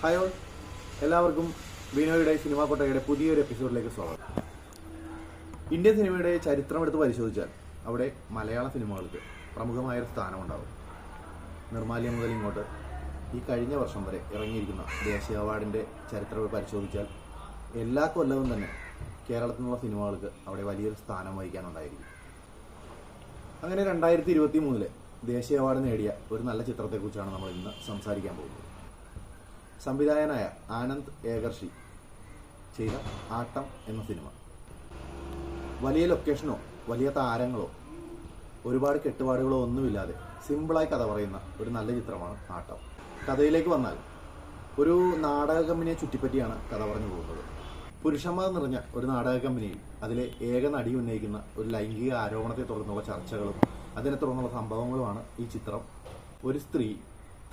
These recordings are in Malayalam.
ഹായ് ഓൾ എല്ലാവർക്കും ബിനോയുടെ സിനിമാ കൊട്ടയുടെ പുതിയൊരു എപ്പിസോഡിലേക്ക് സ്വാഗതം. ഇന്ത്യൻ സിനിമയുടെ ചരിത്രം എടുത്ത് പരിശോധിച്ചാൽ അവിടെ മലയാള സിനിമകൾക്ക് പ്രമുഖമായൊരു സ്ഥാനമുണ്ടാകും നിർമാല്യം മുതൽ ഇങ്ങോട്ട് ഈ കഴിഞ്ഞ വർഷം വരെ ഇറങ്ങിയിരിക്കുന്ന ദേശീയ അവാർഡിന്റെ ചരിത്രം പരിശോധിച്ചാൽ എല്ലാ കൊല്ലവും തന്നെ കേരളത്തിൽ നിന്നുള്ള സിനിമകൾക്ക് അവിടെ വലിയൊരു സ്ഥാനം വഹിക്കാനുണ്ടായിരിക്കും. അങ്ങനെ രണ്ടായിരത്തി ഇരുപത്തി ദേശീയ അവാർഡ് നേടിയ ഒരു നല്ല ചിത്രത്തെക്കുറിച്ചാണ് നമ്മൾ ഇന്ന് സംസാരിക്കാൻ പോകുന്നത്. സംവിധായകനായ ആനന്ദ് ഏകർഷി ചെയ്ത ആട്ടം എന്ന സിനിമ. വലിയ ലൊക്കേഷനോ വലിയ താരങ്ങളോ ഒരുപാട് കെട്ടുപാടുകളോ ഒന്നുമില്ലാതെ സിമ്പിളായി കഥ പറയുന്ന ഒരു നല്ല ചിത്രമാണ് ആട്ടം. കഥയിലേക്ക് വന്നാൽ ഒരു നാടക കമ്പനിയെ ചുറ്റിപ്പറ്റിയാണ് കഥ പറഞ്ഞു പോകുന്നത്. പുരുഷന്മാർ നിറഞ്ഞ ഒരു നാടക കമ്പനിയിൽ അതിലെ ഏക നടി ഉന്നയിക്കുന്ന ഒരു ലൈംഗിക ആരോപണത്തെ തുടർന്നുള്ള ചർച്ചകളും അതിനെ തുടർന്നുള്ള സംഭവങ്ങളുമാണ് ഈ ചിത്രം. ഒരു സ്ത്രീ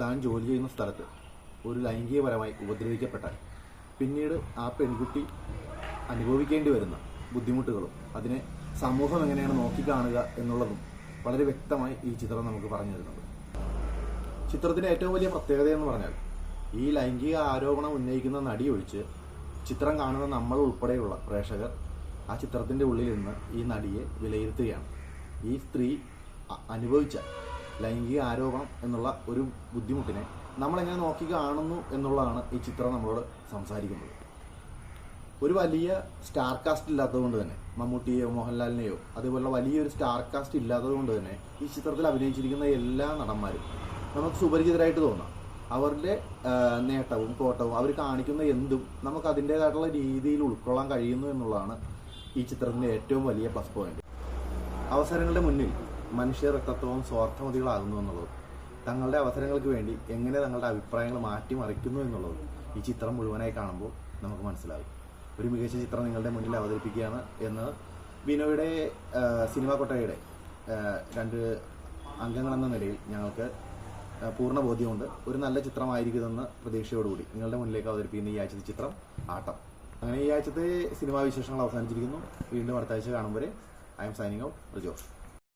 താൻ ജോലി ചെയ്യുന്ന സ്ഥലത്ത് ഒരു ലൈംഗികപരമായി ഉപദ്രവിക്കപ്പെട്ടാൽ പിന്നീട് ആ പെൺകുട്ടി അനുഭവിക്കേണ്ടി വരുന്ന ബുദ്ധിമുട്ടുകളും അതിനെ സമൂഹം എങ്ങനെയാണ് നോക്കിക്കാണുക എന്നുള്ളതും വളരെ വ്യക്തമായി ഈ ചിത്രം നമുക്ക് പറഞ്ഞു തരുന്നത് ചിത്രത്തിന്റെ ഏറ്റവും വലിയ പ്രത്യേകത എന്ന് പറഞ്ഞാൽ ഈ ലൈംഗിക ആരോപണം ഉന്നയിക്കുന്ന നടി ഒഴിച്ച് ചിത്രം കാണുന്ന നമ്മൾ ഉൾപ്പെടെയുള്ള പ്രേക്ഷകർ ആ ചിത്രത്തിന്റെ ഉള്ളിൽ നിന്ന് ഈ നടിയെ വിലയിരുത്തുകയാണ്. ഈ സ്ത്രീ അനുഭവിച്ച ലൈംഗിക ആരോപണം എന്നുള്ള ഒരു ബുദ്ധിമുട്ടിനെ നമ്മളെങ്ങനെ നോക്കി കാണുന്നു എന്നുള്ളതാണ് ഈ ചിത്രം നമ്മളോട് സംസാരിക്കുന്നത്. ഒരു വലിയ സ്റ്റാർ കാസ്റ്റ് ഇല്ലാത്തതുകൊണ്ട് തന്നെ മമ്മൂട്ടിയോ മോഹൻലാലിനെയോ അതുപോലുള്ള വലിയൊരു സ്റ്റാർ കാസ്റ്റ് ഇല്ലാത്തതുകൊണ്ട് തന്നെ ഈ ചിത്രത്തിൽ അഭിനയിച്ചിരിക്കുന്ന എല്ലാ നടന്മാരും നമുക്ക് സുപരിചിതരായിട്ട് തോന്നാം. അവരുടെ നേട്ടവും കോട്ടവും അവർ കാണിക്കുന്ന എന്തും നമുക്ക് അതിന്റെതായിട്ടുള്ള രീതിയിൽ ഉൾക്കൊള്ളാൻ കഴിയുന്നു എന്നുള്ളതാണ് ഈ ചിത്രത്തിന്റെ ഏറ്റവും വലിയ പ്ലസ് പോയിന്റ്. അവസരങ്ങളുടെ മുന്നിൽ മനുഷ്യർ എത്രത്തോളം സ്വാർത്ഥമതികളാകുന്നു എന്നുള്ളത്. തങ്ങളുടെ അവസരങ്ങൾക്ക് വേണ്ടി എങ്ങനെ തങ്ങളുടെ അഭിപ്രായങ്ങൾ മാറ്റിമറിക്കുന്നു എന്നുള്ളത് ഈ ചിത്രം മുഴുവനായി കാണുമ്പോൾ നമുക്ക് മനസ്സിലാകും. ഒരു മികച്ച ചിത്രം നിങ്ങളുടെ മുന്നിൽ അവതരിപ്പിക്കുകയാണ് എന്ന് ബിനോയുടെ സിനിമ കൊട്ടയുടെ രണ്ട് അംഗങ്ങളെന്ന നിലയിൽ ഞങ്ങൾക്ക് പൂർണ ബോധ്യമുണ്ട്. ഒരു നല്ല ചിത്രമായിരിക്കുമെന്ന് പ്രതീക്ഷയോടുകൂടി നിങ്ങളുടെ മുന്നിലേക്ക് അവതരിപ്പിക്കുന്ന ഈ ആഴ്ചത്തെ ചിത്രം ആട്ടം. അങ്ങനെ ഈ ആഴ്ചത്തെ സിനിമാ വിശേഷങ്ങൾ അവസാനിച്ചിരിക്കുന്നു. വീണ്ടും അടുത്ത ആഴ്ച കാണുമ്പോൾ I'm signing out. Rijosh